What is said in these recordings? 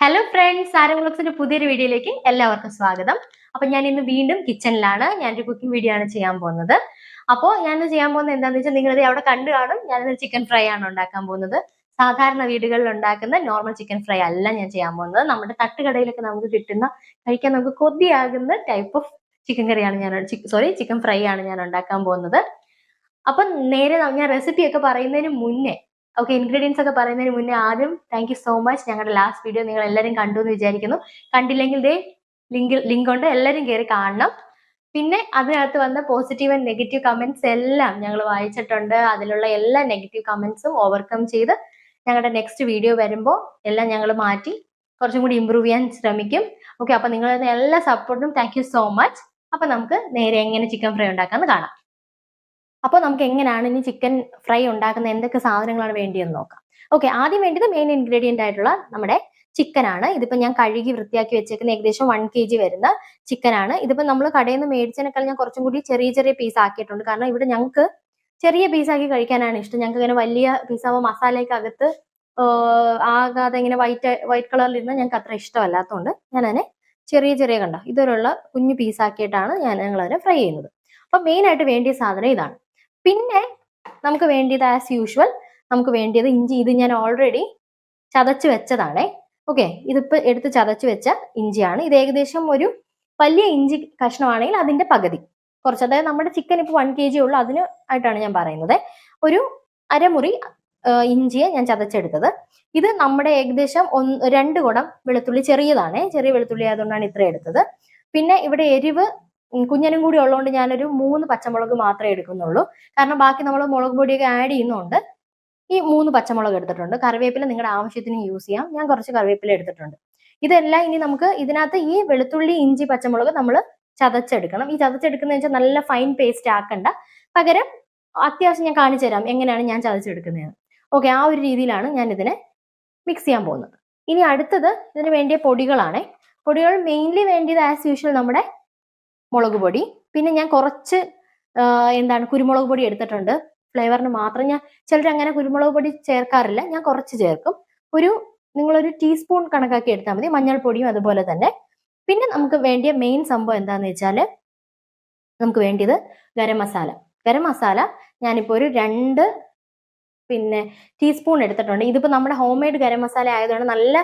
Hello friends ആരംഗ്ലോക്സിന്റെ പുതിയൊരു വീഡിയോയിലേക്ക് എല്ലാവർക്കും സ്വാഗതം. അപ്പൊ ഞാൻ ഇന്ന് വീണ്ടും കിച്ചണിലാണ് ഞാനൊരു കുക്കിംഗ് വീഡിയോ ആണ് ചെയ്യാൻ പോകുന്നത്. അപ്പോൾ ഞാൻ ചെയ്യാൻ പോകുന്നത് എന്താണെന്ന് വെച്ചാൽ നിങ്ങളിത് അവിടെ കണ്ടു കാണും ഞാനിന്ന് ചിക്കൻ ഫ്രൈ ആണ് ഉണ്ടാക്കാൻ പോകുന്നത്. സാധാരണ വീടുകളിൽ ഉണ്ടാക്കുന്ന നോർമൽ ചിക്കൻ ഫ്രൈ അല്ല ഞാൻ ചെയ്യാൻ പോകുന്നത്. നമ്മുടെ തട്ടുകടയിലൊക്കെ നമുക്ക് കിട്ടുന്ന കഴിക്കാൻ നമുക്ക് കൊതിയാകുന്ന ടൈപ്പ് ഓഫ് ചിക്കൻ കറിയാണ് ഞാൻ സോറി ചിക്കൻ ഫ്രൈ ആണ് ഞാൻ ഉണ്ടാക്കാൻ പോകുന്നത്. അപ്പം നേരെ ഞാൻ റെസിപ്പി ഒക്കെ പറയുന്നതിന് മുന്നേ ഓക്കെ ഇൻഗ്രീഡിയൻസ് ഒക്കെ പറയുന്നതിന് മുന്നേ ആദ്യം താങ്ക് യു സോ മച്ച് ഞങ്ങളുടെ ലാസ്റ്റ് വീഡിയോ നിങ്ങൾ എല്ലാവരും കണ്ടു എന്ന് വിചാരിക്കുന്നു. കണ്ടില്ലെങ്കിൽ ദേ ലിങ്ക് ലിങ്ക് ഉണ്ട്. എല്ലാവരും കയറി കാണണം. പിന്നെ അതിനകത്ത് വന്ന പോസിറ്റീവ് ആൻഡ് നെഗറ്റീവ് കമന്റ്സ് എല്ലാം ഞങ്ങൾ വായിച്ചിട്ടുണ്ട്. അതിലുള്ള എല്ലാ നെഗറ്റീവ് കമന്റ്സും ഓവർകം ചെയ്ത് ഞങ്ങളുടെ നെക്സ്റ്റ് വീഡിയോ വരുമ്പോൾ എല്ലാം ഞങ്ങൾ മാറ്റി കുറച്ചും കൂടി ഇമ്പ്രൂവ് ചെയ്യാൻ ശ്രമിക്കും. ഓക്കെ അപ്പൊ നിങ്ങളുടെ എല്ലാ സപ്പോർട്ടും താങ്ക് സോ മച്ച് അപ്പൊ നമുക്ക് നേരെ എങ്ങനെ ചിക്കൻ ഫ്രൈ ഉണ്ടാക്കാമെന്ന് കാണാം. അപ്പോൾ നമുക്ക് എങ്ങനെയാണ് ഇനി ചിക്കൻ ഫ്രൈ ഉണ്ടാക്കുന്ന എന്തൊക്കെ സാധനങ്ങളാണ് വേണ്ടിയെന്ന് നോക്കാം. ഓക്കെ ആദ്യം വേണ്ടത് മെയിൻ ഇൻഗ്രീഡിയന്റ് ആയിട്ടുള്ള നമ്മുടെ ചിക്കൻ ആണ്. ഇതിപ്പോ ഞാൻ കഴുകി വൃത്തിയാക്കി വെച്ചേക്കുന്ന ഏകദേശം വൺ കെ ജി വരുന്ന ചിക്കൻ ആണ്. ഇതിപ്പോ നമ്മൾ കടയിൽ നിന്ന് മേടിച്ചതിനേക്കാൾ ഞാൻ കുറച്ചും കൂടി ചെറിയ ചെറിയ പീസ് ആക്കിയിട്ടുണ്ട്. കാരണം ഇവിടെ ഞങ്ങൾക്ക് ചെറിയ പീസാക്കി കഴിക്കാനാണ് ഇഷ്ടം. ഞങ്ങൾക്ക് ഇങ്ങനെ വലിയ പീസാകുമ്പോൾ മസാലയൊക്കെ അകത്ത് ആകാതെ ഇങ്ങനെ വൈറ്റ് വൈറ്റ് കളറിൽ ഇരുന്ന് ഞങ്ങൾക്ക് അത്ര ഇഷ്ടമല്ലാത്തതുകൊണ്ട് ഞാൻ അതിനെ ചെറിയ ചെറിയ കണ്ട? ഇതുപോലുള്ള കുഞ്ഞു പീസാക്കിയിട്ടാണ് ഞാൻ ഞങ്ങൾ അതിനെ ഫ്രൈ ചെയ്യുന്നത്. അപ്പൊ മെയിൻ ആയിട്ട് വേണ്ടിയ സാധനം ഇതാണ്. പിന്നെ നമുക്ക് വേണ്ടിയത് ആസ് യൂഷ്വൽ നമുക്ക് വേണ്ടിയത് ഇഞ്ചി. ഇത് ഞാൻ ഓൾറെഡി ചതച്ച് വെച്ചതാണേ. ഓക്കെ ഇതിപ്പോ എടുത്ത് ചതച്ച് വെച്ച ഇഞ്ചിയാണ്. ഇത് ഏകദേശം ഒരു വലിയ ഇഞ്ചി കഷ്ണമാണെങ്കിൽ അതിന്റെ പകുതി. കുറച്ച് അതായത് നമ്മുടെ ചിക്കൻ ഇപ്പോൾ വൺ കെ ജി ഉള്ളൂ. അതിന് ആയിട്ടാണ് ഞാൻ പറയുന്നത്. ഒരു അരമുറി ഇഞ്ചിയെ ഞാൻ ചതച്ചെടുത്തത്. ഇത് നമ്മുടെ ഏകദേശം ഒന്ന് രണ്ട് കുടം വെളുത്തുള്ളി ചെറിയതാണ്. ചെറിയ വെളുത്തുള്ളി ആയതുകൊണ്ടാണ് ഇത്ര എടുത്തത്. പിന്നെ ഇവിടെ എരിവ് കുഞ്ഞനും കൂടി ഉള്ളതുകൊണ്ട് ഞാനൊരു മൂന്ന് പച്ചമുളക് മാത്രമേ എടുക്കുന്നുള്ളൂ. കാരണം ബാക്കി നമ്മൾ മുളക് പൊടിയൊക്കെ ആഡ് ചെയ്യുന്നുണ്ട്. ഈ മൂന്ന് പച്ചമുളക് എടുത്തിട്ടുണ്ട്. കറിവേപ്പില നിങ്ങളുടെ ആവശ്യത്തിന് യൂസ് ചെയ്യാം. ഞാൻ കുറച്ച് കറിവേപ്പില എടുത്തിട്ടുണ്ട്. ഇതെല്ലാം ഇനി നമുക്ക് ഇതിനകത്ത് ഈ വെളുത്തുള്ളി ഇഞ്ചി പച്ചമുളക് നമ്മൾ ചതച്ചെടുക്കണം. ഈ ചതച്ചെടുക്കുന്ന വെച്ചാൽ നല്ല ഫൈൻ പേസ്റ്റ് ആക്കണ്ട. പകരം അത്യാവശ്യം ഞാൻ കാണിച്ചു തരാം എങ്ങനെയാണ് ഞാൻ ചതച്ചെടുക്കുന്നത് ഓക്കെ ആ ഒരു രീതിയിലാണ് ഞാൻ ഇതിനെ മിക്സ് ചെയ്യാൻ പോകുന്നത്. ഇനി അടുത്തത് ഇതിന് വേണ്ടിയ പൊടികളാണ്. പൊടികൾ മെയിൻലി വേണ്ടിയത് ആസ് യൂഷ്വൽ നമ്മുടെ മുളക് പൊടി. പിന്നെ ഞാൻ കുറച്ച് എന്താണ് കുരുമുളക് പൊടി എടുത്തിട്ടുണ്ട്. ഫ്ലേവറിന് മാത്രം ഞാൻ ചിലർ അങ്ങനെ കുരുമുളക് പൊടി ചേർക്കാറില്ല. ഞാൻ കുറച്ച് ചേർക്കും. ഒരു നിങ്ങളൊരു ടീസ്പൂൺ കണക്കാക്കി എടുത്താൽ മതി. മഞ്ഞൾപ്പൊടിയും അതുപോലെ തന്നെ. പിന്നെ നമുക്ക് വേണ്ടിയ മെയിൻ സംഭവം എന്താന്ന് വെച്ചാൽ നമുക്ക് വേണ്ടിയത് ഗരം മസാല. ഗരം മസാല ഞാനിപ്പോൾ ഒരു രണ്ട് പിന്നെ ടീസ്പൂൺ എടുത്തിട്ടുണ്ട്. ഇതിപ്പോ നമ്മുടെ ഹോം മെയ്ഡ് ഗരം മസാല ആയതുകൊണ്ട് നല്ല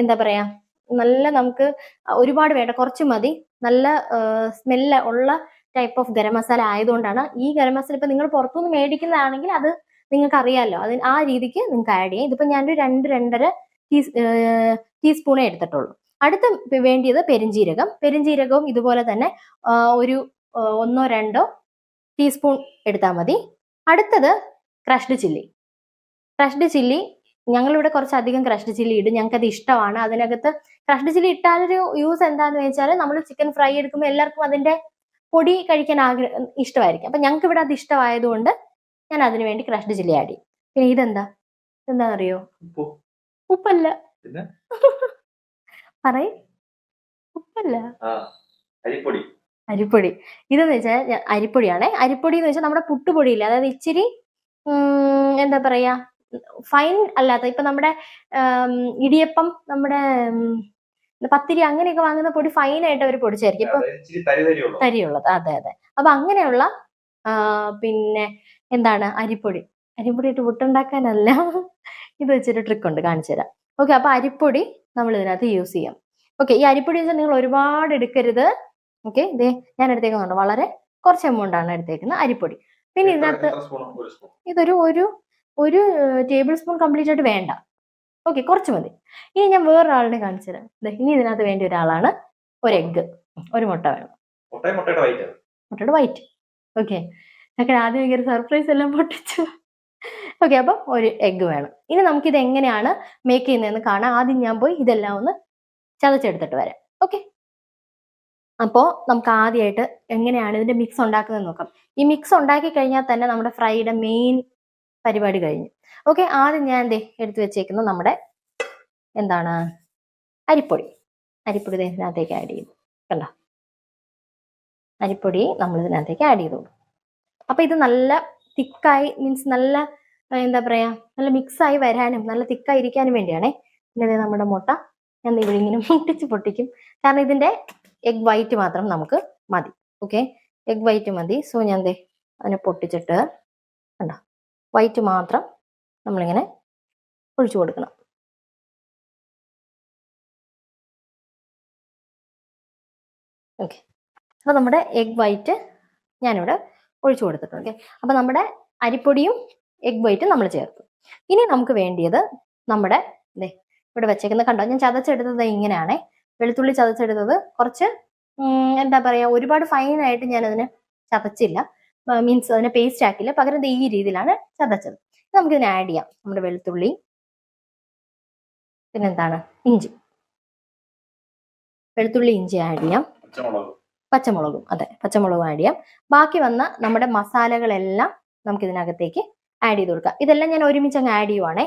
എന്താ പറയാ നല്ല നമുക്ക് ഒരുപാട് വേണ്ട. കുറച്ച് മതി. നല്ല സ്മെല്ല് ഉള്ള ടൈപ്പ് ഓഫ് ഗരം മസാല ആയതുകൊണ്ടാണ് ഈ ഗരം മസാല ഇപ്പൊ നിങ്ങൾ പുറത്തുനിന്ന് മേടിക്കുന്നതാണെങ്കിൽ അത് നിങ്ങൾക്ക് അറിയാമല്ലോ അതിന് ആ രീതിക്ക് നിങ്ങൾക്ക് ആഡ് ചെയ്യാം. ഇതിപ്പോ ഞാനൊരു രണ്ട് രണ്ടര ടീ ടീസ്പൂണേ എടുത്തിട്ടുള്ളൂ. അടുത്ത വേണ്ടിയത് പെരിഞ്ജീരകം. പെരിഞ്ജീരകവും ഇതുപോലെ തന്നെ ഒരു ഒന്നോ രണ്ടോ ടീസ്പൂൺ എടുത്താൽ മതി. അടുത്തത് ക്രഷ്ഡ് ചില്ലി ക്രഷ്ഡ് ചില്ലി ഞങ്ങളിവിടെ കുറച്ചധികം ക്രഷ്ഡ് ചില്ലി ഇടും. ഞങ്ങൾക്ക് അത് ഇഷ്ടമാണ്. അതിനകത്ത് ക്രഷ്ഡ് ചില്ലി ഇട്ടാലൊരു യൂസ് എന്താന്ന് വെച്ചാൽ നമ്മൾ ചിക്കൻ ഫ്രൈ എടുക്കുമ്പോൾ എല്ലാവർക്കും അതിന്റെ പൊടി കഴിക്കാൻ ആഗ്രഹം ഇഷ്ടമായിരിക്കും. അപ്പൊ ഞങ്ങൾക്ക് ഇവിടെ അത് ഇഷ്ടമായതുകൊണ്ട് ഞാൻ അതിന് വേണ്ടി ക്രഷ്ഡ് ചില്ലി ആടി പിന്നെ ഇതെന്താ? എന്താണെന്നറിയോ അറിയോ ഉപ്പല്ല. പറയ. ഉപ്പല്ല. അരിപ്പൊടി. അരിപ്പൊടി. ഇതെന്ന് വെച്ചാൽ അരിപ്പൊടിയാണേ. അരിപ്പൊടി എന്ന് വെച്ചാൽ നമ്മുടെ പുട്ടുപൊടിയില്ല? അതായത് ഇച്ചിരി എന്താ പറയാ ഫൈൻ അല്ലാത്ത ഇപ്പൊ നമ്മുടെ ഇടിയപ്പം നമ്മുടെ പത്തിരി അങ്ങനെയൊക്കെ വാങ്ങുന്ന പൊടി ഫൈൻ ആയിട്ട് അവർ പൊടിച്ചായിരിക്കും. ഇപ്പൊ തരി തരിയുള്ളൂ തരിയുള്ളത്. അതെ അതെ. അപ്പൊ അങ്ങനെയുള്ള പിന്നെ എന്താണ്? അരിപ്പൊടി. അരിപ്പൊടി ഇട്ട് പുട്ടുണ്ടാക്കാനല്ല ഇത് വെച്ചൊരു ട്രിക്ക് ഉണ്ട്. കാണിച്ചു തരാം. ഓക്കെ അപ്പൊ അരിപ്പൊടി നമ്മൾ ഇതിനകത്ത് യൂസ് ചെയ്യാം. ഓക്കെ ഈ അരിപ്പൊടി വെച്ചാൽ നിങ്ങൾ ഒരുപാട് എടുക്കരുത്. ഓക്കെ ഇതേ ഞാൻ എടുത്തേക്കുന്നുണ്ട്. വളരെ കുറച്ച് എമൗണ്ട് ആണ് എടുത്തേക്കുന്നത് അരിപ്പൊടി. പിന്നെ ഇതിനകത്ത് ഇതൊരു ഒരു ഒരു ടേബിൾ സ്പൂൺ കംപ്ലീറ്റ് ആയിട്ട് വേണ്ട. ഓക്കെ കുറച്ച് മതി. ഇനി ഞാൻ വേറൊരാളിനെ കാണിച്ചു തരാം. ഇനി ഇതിനകത്ത് വേണ്ട ഒരാളാണ്. ഒരു എഗ്ഗ് ഒരു മുട്ട വേണം. മുട്ടയും മുട്ടയുടെ വൈറ്റ് മുട്ടയുടെ വൈറ്റ് ഓക്കെ ഞങ്ങൾ ആദ്യം ഭയങ്കര സർപ്രൈസ് എല്ലാം പൊട്ടിച്ചു. ഓക്കെ അപ്പം ഒരു എഗ്ഗ് വേണം. ഇനി നമുക്കിത് എങ്ങനെയാണ് മേക്ക് ചെയ്യുന്നതെന്ന് കാണാം. ആദ്യം ഞാൻ പോയി ഇതെല്ലാം ഒന്ന് ചതച്ചെടുത്തിട്ട് വരാം. ഓക്കെ അപ്പോൾ നമുക്ക് ആദ്യമായിട്ട് എങ്ങനെയാണ് ഇതിന്റെ മിക്സ് ഉണ്ടാക്കുന്നത് നോക്കാം. ഈ മിക്സ് ഉണ്ടാക്കി കഴിഞ്ഞാൽ തന്നെ നമ്മുടെ ഫ്രൈയുടെ മെയിൻ പരിപാടി കഴിഞ്ഞു. ഓക്കെ ആദ്യം ഞാൻ ദേ എടുത്തു വെച്ചേക്കുന്നത് നമ്മുടെ എന്താണ്? അരിപ്പൊടി. അരിപ്പൊടി ഇതിനകത്തേക്ക് ആഡ് ചെയ്തു. കണ്ടോ? അരിപ്പൊടി നമ്മൾ ഇതിനകത്തേക്ക് ആഡ് ചെയ്തു അപ്പൊ ഇത് നല്ല തിക്കായി മീൻസ് നല്ല എന്താ പറയാ നല്ല മിക്സ് ആയി വരാനും നല്ല തിക്കായി ഇരിക്കാനും വേണ്ടിയാണേ. പിന്നെ നമ്മുടെ മുട്ട. ഞാൻ ഇവിടെ ഇങ്ങനെ മുട്ടിച്ച് പൊട്ടിക്കും. കാരണം ഇതിന്റെ എഗ് വൈറ്റ് മാത്രം നമുക്ക് മതി. ഓക്കെ എഗ് വൈറ്റ് മതി. സോ ഞാൻ ദേ അതിനെ പൊട്ടിച്ചിട്ട് കണ്ടോ? വൈറ്റ് മാത്രം നമ്മളിങ്ങനെ ഒഴിച്ചു കൊടുക്കണം. ഓക്കെ അപ്പോൾ നമ്മുടെ എഗ് വൈറ്റ് ഞാനിവിടെ ഒഴിച്ചു കൊടുത്തിട്ടുണ്ട്. ഓക്കെ അപ്പോൾ നമ്മുടെ അരിപ്പൊടിയും എഗ് വൈറ്റും നമ്മൾ ചേർത്തു. ഇനി നമുക്ക് വേണ്ടിയത് നമ്മുടെ ദേ ഇവിടെ വെച്ചേക്കുന്ന കണ്ടോ? ഞാൻ ചതച്ചെടുത്തത് ഇങ്ങനെയാണേ. വെളുത്തുള്ളി ചതച്ചെടുത്തത് കുറച്ച് എന്താ പറയാ ഒരുപാട് ഫൈനായിട്ട് ഞാനതിന് ചതച്ചില്ല. മീൻസ് അതിനെ പേസ്റ്റ് ആക്കില്ല. പകരം ഈ രീതിയിലാണ് ചതച്ചത്. നമുക്കിതിനെ ആഡ് ചെയ്യാം. നമ്മുടെ വെളുത്തുള്ളി പിന്നെന്താണ്? ഇഞ്ചി. വെളുത്തുള്ളി ഇഞ്ചി ആഡ് ചെയ്യാം. പച്ചമുളക്. പച്ചമുളകും അതെ പച്ചമുളകും ആഡ് ചെയ്യാം. ബാക്കി വന്ന നമ്മുടെ മസാലകളെല്ലാം നമുക്ക് ഇതിനകത്തേക്ക് ആഡ് ചെയ്ത് കൊടുക്കാം. ഇതെല്ലാം ഞാൻ ഒരുമിച്ച് അങ്ങ് ആഡ് ചെയ്യുവാണേ.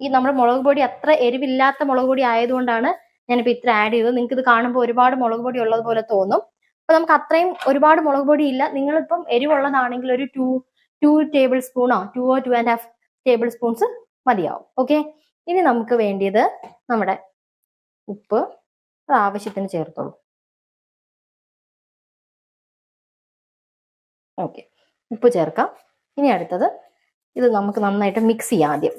ഈ നമ്മുടെ മുളക് പൊടി അത്ര എരിവില്ലാത്ത മുളക് പൊടി ആയതുകൊണ്ടാണ് ഞാനിപ്പോൾ ഇത്ര ആഡ് ചെയ്തു. നിങ്ങൾക്ക് ഇത് കാണുമ്പോൾ ഒരുപാട് മുളക് പൊടി ഉള്ളത് പോലെ തോന്നും. അപ്പൊ നമുക്ക് അത്രയും ഒരുപാട് മുളക് പൊടി ഇല്ല. നിങ്ങളിപ്പം എരിവുള്ളതാണെങ്കിൽ ഒരു ടു ടു ടേബിൾ സ്പൂണോ two or two and half table spoons മതിയാവും. ഓക്കെ ഇനി നമുക്ക് വേണ്ടിയത് നമ്മുടെ ഉപ്പ് അത് ആവശ്യത്തിന് ചേർത്തോളൂ. ഓക്കെ ഉപ്പ് ചേർക്കാം. ഇനി അടുത്തത് ഇത് നമുക്ക് നന്നായിട്ട് മിക്സ് ചെയ്യാം ആദ്യം.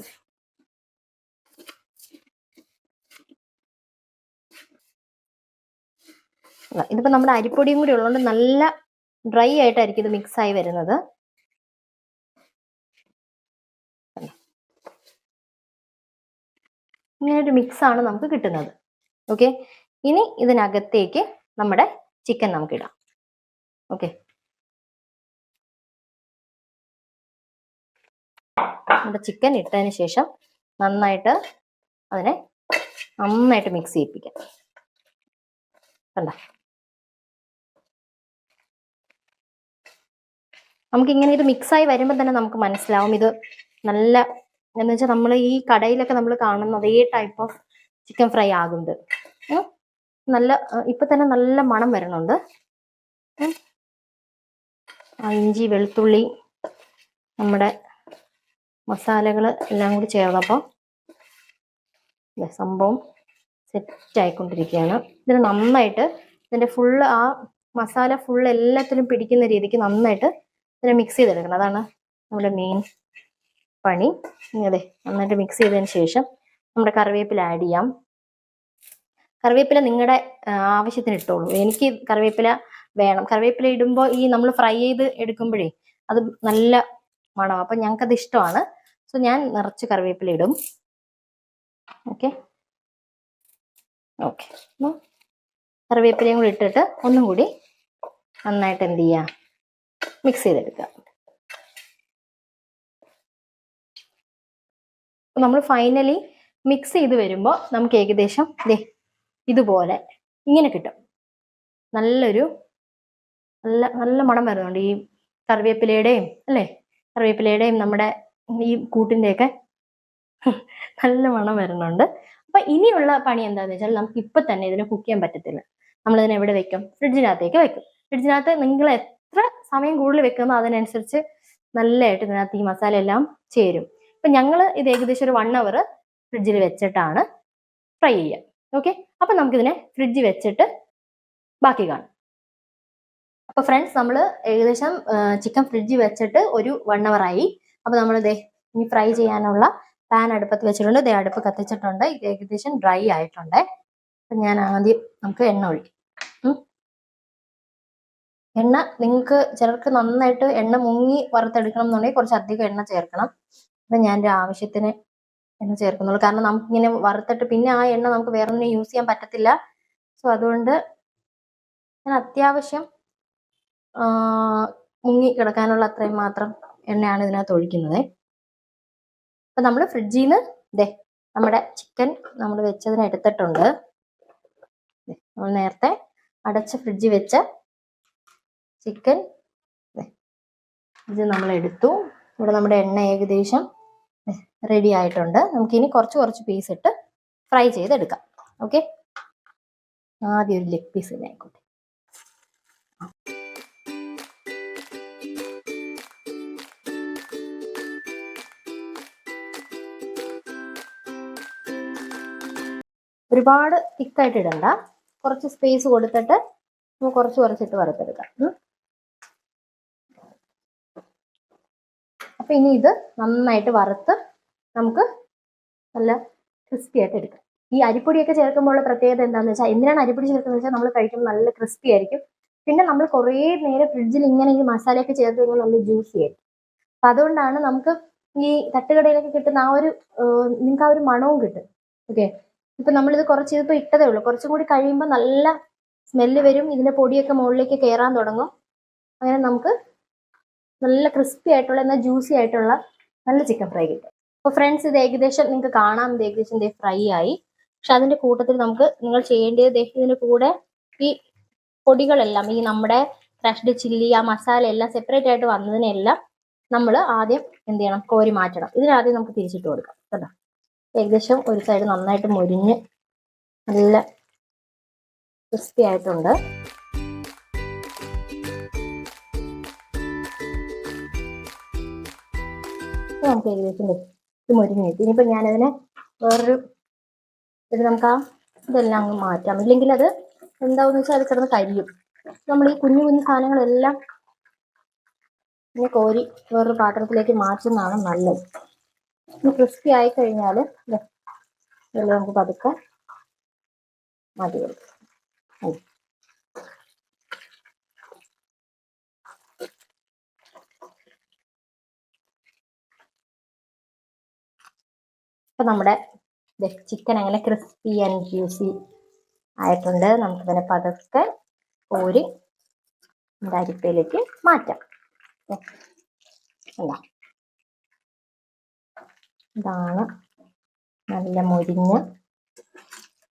ദാ ഇതിപ്പോ നമ്മുടെ അരിപ്പൊടിയും കൂടി ഉള്ളതുകൊണ്ട് നല്ല ഡ്രൈ ആയിട്ടായിരിക്കും ഇത് മിക്സ് ആയി വരുന്നത്. ഇങ്ങനെ ഒരു മിക്സ് ആണ് നമുക്ക് കിട്ടുന്നത്. ഓക്കെ ഇനി ഇതിനകത്തേക്ക് നമ്മുടെ ചിക്കൻ നമുക്ക് ഇടാം. ഓക്കെ നമ്മുടെ ചിക്കൻ ഇട്ടതിന് ശേഷം നന്നായിട്ട് അതിനെ നന്നായിട്ട് മിക്സ് ചെയ്യിപ്പിക്കാം. കണ്ട? നമുക്ക് ഇങ്ങനെ ഇത് മിക്സ് ആയി വരുമ്പോൾ തന്നെ നമുക്ക് മനസ്സിലാവും. ഇത് നല്ല എന്ന് വെച്ചാൽ നമ്മൾ ഈ കടയിലൊക്കെ നമ്മൾ കാണുന്ന അതേ ടൈപ്പ് ഓഫ് ചിക്കൻ ഫ്രൈ ആകുന്നത്. നല്ല ഇപ്പൊ തന്നെ നല്ല മണം വരുന്നുണ്ട്. ഇഞ്ചി വെളുത്തുള്ളി നമ്മുടെ മസാലകൾ എല്ലാം കൂടി ചേർന്നപ്പോൾ സംഭവം സെറ്റ് ആയിക്കൊണ്ടിരിക്കുകയാണ്. ഇതിന് നന്നായിട്ട് ഇതിന്റെ ഫുള്ള് ആ മസാല ഫുൾ എല്ലാത്തിലും പിടിക്കുന്ന രീതിക്ക് നന്നായിട്ട് ഇതിനെ മിക്സ് ചെയ്തെടുക്കണം. അതാണ് നമ്മുടെ മെയിൻ പണി. അതെ നന്നായിട്ട് മിക്സ് ചെയ്തതിന് ശേഷം നമ്മുടെ കറിവേപ്പില ആഡ് ചെയ്യാം. കറിവേപ്പില നിങ്ങളുടെ ആവശ്യത്തിന് ഇട്ടോളൂ. എനിക്ക് കറിവേപ്പില വേണം. കറിവേപ്പില ഇടുമ്പോൾ ഈ നമ്മൾ ഫ്രൈ ചെയ്ത് എടുക്കുമ്പോഴേ അത് നല്ല മണം അപ്പം ഞങ്ങൾക്കത് ഇഷ്ടമാണ്. സോ ഞാൻ നിറച്ച് കറിവേപ്പില ഇടും. ഓക്കെ ഓക്കെ കറിവേപ്പിലയും കൂടി ഇട്ടിട്ട് ഒന്നും കൂടി നന്നായിട്ട് എന്ത് ചെയ്യുക മിക്സ് ചെയ്തെടുക്കുക. നമ്മൾ ഫൈനലി മിക്സ് ചെയ്ത് വരുമ്പോൾ നമുക്ക് ഏകദേശം ദേ ഇതുപോലെ ഇങ്ങനെ കിട്ടും. നല്ലൊരു നല്ല നല്ല മണം വരുന്നുണ്ട്. ഈ കറിവേപ്പിലയുടെയും അല്ലേ? കറിവേപ്പിലയുടെയും നമ്മുടെ ഈ കൂട്ടിന്റെയൊക്കെ നല്ല മണം വരുന്നുണ്ട്. അപ്പൊ ഇനിയുള്ള പണി എന്താന്ന് വെച്ചാൽ നമുക്ക് ഇപ്പൊ തന്നെ ഇതിനെ കുക്ക് ചെയ്യാൻ പറ്റത്തില്ല. നമ്മൾ ഇതിനെ എവിടെ വെക്കും? ഫ്രിഡ്ജിനകത്തേക്ക് വെക്കും. ഫ്രിഡ്ജിനകത്ത് നിങ്ങൾ എത്ര സമയം കൂടുതൽ വെക്കുന്നോ അതിനനുസരിച്ച് നല്ലതായിട്ട് ഇതിനകത്ത് ഈ മസാല എല്ലാം ചേരും. ഇപ്പൊ ഞങ്ങൾ ഇത് ഏകദേശം ഒരു വൺ അവർ ഫ്രിഡ്ജിൽ വെച്ചിട്ടാണ് ഫ്രൈ ചെയ്യുക ഓക്കെ അപ്പൊ നമുക്കിതിനെ ഫ്രിഡ്ജിൽ വെച്ചിട്ട് ബാക്കി കാണാം. അപ്പൊ ഫ്രണ്ട്സ് നമ്മൾ ഏകദേശം ചിക്കൻ ഫ്രിഡ്ജിൽ വെച്ചിട്ട് ഒരു വൺ അവർ ആയി. അപ്പൊ നമ്മൾ ഇതേ ഇനി ഫ്രൈ ചെയ്യാനുള്ള പാൻ അടുപ്പത്ത് വെച്ചിട്ടുണ്ട്. ഇതേ അടുപ്പ് കത്തിച്ചിട്ടുണ്ട്. ഇത് ഏകദേശം ഡ്രൈ ആയിട്ടുണ്ട്. അപ്പൊ ഞാൻ ആദ്യം നമുക്ക് എണ്ണ ഒഴിക്കും. എണ്ണ നിങ്ങൾക്ക് ചിലർക്ക് നന്നായിട്ട് എണ്ണ മുങ്ങി വറുത്തെടുക്കണം എന്നുണ്ടെങ്കിൽ കുറച്ച് അധികം എണ്ണ ചേർക്കണം. അപ്പൊ ഞാൻ എന്റെ ആവശ്യത്തിന് എണ്ണ ചേർക്കുന്നുള്ളൂ. കാരണം നമുക്ക് ഇങ്ങനെ വറുത്തിട്ട് പിന്നെ ആ എണ്ണ നമുക്ക് വേറെ ഒന്നും യൂസ് ചെയ്യാൻ പറ്റത്തില്ല. സോ അതുകൊണ്ട് ഞാൻ അത്യാവശ്യം മുങ്ങി കിടക്കാനുള്ള അത്രയും മാത്രം എണ്ണയാണ് ഇതിനകത്ത് ഒഴിക്കുന്നത്. അപ്പൊ നമ്മൾ ഫ്രിഡ്ജിൽ നിന്ന് ദേ നമ്മുടെ ചിക്കൻ നമ്മൾ വെച്ചതിന് എടുത്തിട്ടുണ്ട്. ദേ, നമ്മൾ നേരത്തെ അടച്ച ഫ്രിഡ്ജിൽ വെച്ച ചിക്കൻ. ഇത് നമ്മൾ എടുത്തു. ഇവിടെ നമ്മുടെ എണ്ണ ഏകദേശം റെഡി ആയിട്ടുണ്ട്. നമുക്കിനി കുറച്ച് കുറച്ച് പീസ് ഇട്ട് ഫ്രൈ ചെയ്തെടുക്കാം. ഓക്കെ ആദ്യം ഒരു ലെഗ് പീസ് തന്നെ ആയിക്കോട്ടെ. ഒരുപാട് തിക്കായിട്ട് ഇടണ്ട. കുറച്ച് സ്പേസ് കൊടുത്തിട്ട് കുറച്ച് കുറച്ചിട്ട് വറുത്തെടുക്കാം. ഉം. അപ്പൊ ഇനി ഇത് നന്നായിട്ട് വറുത്ത് നമുക്ക് നല്ല ക്രിസ്പി ആയിട്ട് എടുക്കാം. ഈ അരിപ്പൊടിയൊക്കെ ചേർക്കുമ്പോൾ പ്രത്യേകത എന്താണെന്ന് വെച്ചാൽ എന്തിനാണ് അരിപ്പൊടി ചേർക്കുന്നത് വെച്ചാൽ നമ്മൾ കഴിക്കുമ്പോൾ നല്ല ക്രിസ്പി ആയിരിക്കും. പിന്നെ നമ്മൾ കുറേ നേരം ഫ്രിഡ്ജിൽ ഇങ്ങനെ ഈ മസാലയൊക്കെ ചേർത്ത് കഴിഞ്ഞാൽ നല്ല ജ്യൂസി ആയിരിക്കും. അപ്പൊ അതുകൊണ്ടാണ് നമുക്ക് ഈ തട്ടുകടയിലൊക്കെ കിട്ടുന്ന ആ ഒരു നിങ്ങൾക്ക് ആ ഒരു മണവും കിട്ടും. ഓക്കെ? ഇപ്പൊ നമ്മളിത് കുറച്ച് ഇതിപ്പോ ഇട്ടതേ ഉള്ളൂ. കുറച്ചും കൂടി കഴിയുമ്പോൾ നല്ല സ്മെല്ല് വരും ഇതിന്റെ പൊടിയൊക്കെ മുകളിലേക്ക് കയറാൻ തുടങ്ങും. അങ്ങനെ നമുക്ക് നല്ല ക്രിസ്പി ആയിട്ടുള്ള എന്നാൽ ജ്യൂസി ആയിട്ടുള്ള നല്ല ചിക്കൻ ഫ്രൈ കിട്ടും. അപ്പൊ ഫ്രണ്ട്സ് ഇത് ഏകദേശം നിങ്ങൾക്ക് കാണാം. ഇത് ഏകദേശം ഇതേ ഫ്രൈ ആയി. പക്ഷെ അതിന്റെ കൂട്ടത്തിൽ നമുക്ക് നിങ്ങൾ ചെയ്യേണ്ടത് ദേ ഇതിന്റെ കൂടെ ഈ പൊടികളെല്ലാം ഈ നമ്മുടെ ക്രഷ്ഡ് ചില്ലി ആ മസാല എല്ലാം സെപ്പറേറ്റ് ആയിട്ട് വന്നതിനെല്ലാം നമ്മൾ ആദ്യം എന്ത് ചെയ്യണം? കോരി മാറ്റണം. ഇതിനാദ്യം നമുക്ക് തിരിച്ചിട്ട് കൊടുക്കാം. കേട്ടോ. ഏകദേശം ഒരു സൈഡ് നന്നായിട്ട് മുരിഞ്ഞ് നല്ല ക്രിസ്പി ആയിട്ടുണ്ട്. ഇപ്പൊ നമുക്ക് ഏകദേശം ഇത് മുരിഞ്ഞ് കിട്ടി ഇനിയിപ്പോ ഞാനതിനെ വേറൊരു ഇത് നമുക്ക് ആ ഇതെല്ലാം അങ്ങ് മാറ്റാം. ഇല്ലെങ്കിൽ അത് എന്താവെന്ന് വെച്ചാൽ അത് കിടന്ന് കരിയും. നമ്മൾ ഈ കുഞ്ഞു കുഞ്ഞു സാധനങ്ങളെല്ലാം ഇനി കോരി വേറൊരു പാത്രത്തിലേക്ക് മാറ്റുന്നതാണ് നല്ലത്. ഇനി ക്രിസ്പി ആയി കഴിഞ്ഞാൽ എല്ലാം നമുക്ക് പതുക്കെ മതി കൊടുക്കാം ഇപ്പൊ നമ്മുടെ ചിക്കൻ അങ്ങനെ ക്രിസ്പി ആൻഡ് ജ്യൂസി ആയിട്ടുണ്ട്. നമുക്ക് ഇതിനെ പതുക്കെ കോരി നമ്മുടെ അരിപ്പയിലേക്ക് മാറ്റാം. അല്ല? ഇതാണ് നല്ല മുരിഞ്ഞ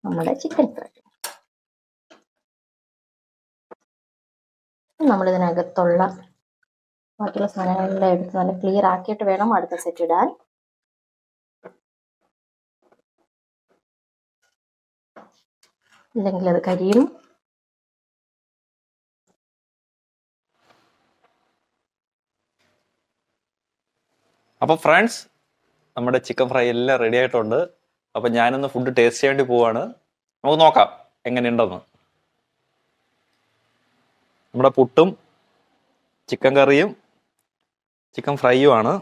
നമ്മുടെ ചിക്കൻ ഫ്രൈ നമ്മളിതിനകത്തുള്ള ബാക്കിയുള്ള സാധനങ്ങളെല്ലാം എടുത്ത് നല്ല ക്ലിയർ ആക്കിയിട്ട് വേണം അടുത്ത സെറ്റ് ഇടാൻ. ഇല്ലെങ്കിൽ അത് കരിയും അപ്പൊ ഫ്രണ്ട്സ് നമ്മുടെ ചിക്കൻ ഫ്രൈ എല്ലാം റെഡി ആയിട്ടുണ്ട്. അപ്പൊ ഞാനൊന്ന് ഫുഡ് ടേസ്റ്റ് ചെയ്യാൻ വേണ്ടി പോവാണ്. നമുക്ക് നോക്കാം എങ്ങനെയുണ്ടെന്ന്. നമ്മുടെ പുട്ടും ചിക്കൻ കറിയും ചിക്കൻ ഫ്രൈയും ആണ്.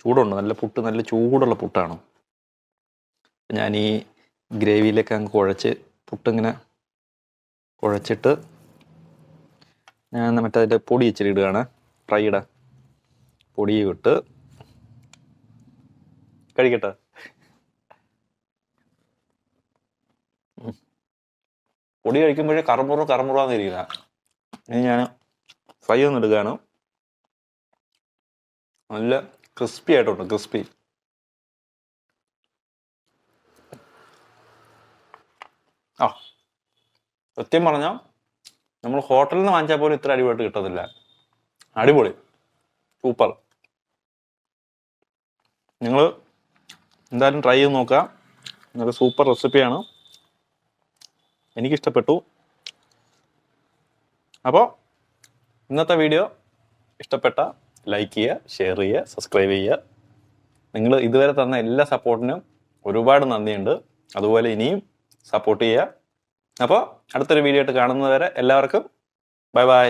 ചൂടുണ്ട്. നല്ല പുട്ട് നല്ല ചൂടുള്ള പുട്ടാണ്. ഞാൻ ഈ ഗ്രേവിയിലേക്ക് അങ്ങ് കുഴച്ച് പുട്ടിങ്ങനെ കുഴച്ചിട്ട് ഞാൻ മറ്റേ അതിന്റെ പൊടി ഇച്ചിരി ഇടുകയാണ്. ഫ്രൈയുടെ പൊടി ഇട്ട് കഴിക്കട്ടെ. പൊടി കഴിക്കുമ്പോഴേ കറമുറ കറമുറാന്നിരിക്കുന്ന ഇനി ഞാൻ ഫ്രൈ ഒന്ന് നല്ല ക്രിസ്പി ആയിട്ടുണ്ട് ക്രിസ്പി. ആ. സത്യം പറഞ്ഞാൽ നമ്മൾ ഹോട്ടലിൽ നിന്ന് വാങ്ങിച്ചാൽ പോലും ഇത്ര അടിപൊളിയായിട്ട് കിട്ടത്തില്ല. അടിപൊളി. സൂപ്പർ. നിങ്ങൾ എന്തായാലും ട്രൈ ചെയ്ത് നോക്കുക. നല്ല സൂപ്പർ റെസിപ്പിയാണ്. എനിക്കിഷ്ടപ്പെട്ടു. അപ്പോൾ ഇന്നത്തെ വീഡിയോ ഇഷ്ടപ്പെട്ട ലൈക്ക് ചെയ്യുക ഷെയർ ചെയ്യുക സബ്സ്ക്രൈബ് ചെയ്യുക. നിങ്ങൾ ഇതുവരെ തന്ന എല്ലാ സപ്പോർട്ടിനും ഒരുപാട് നന്ദിയുണ്ട്. അതുപോലെ ഇനിയും സപ്പോർട്ട് ചെയ്യുക. അപ്പോൾ അടുത്തൊരു വീഡിയോ ആയിട്ട് കാണുന്നതുവരെ എല്ലാവർക്കും ബൈ ബൈ.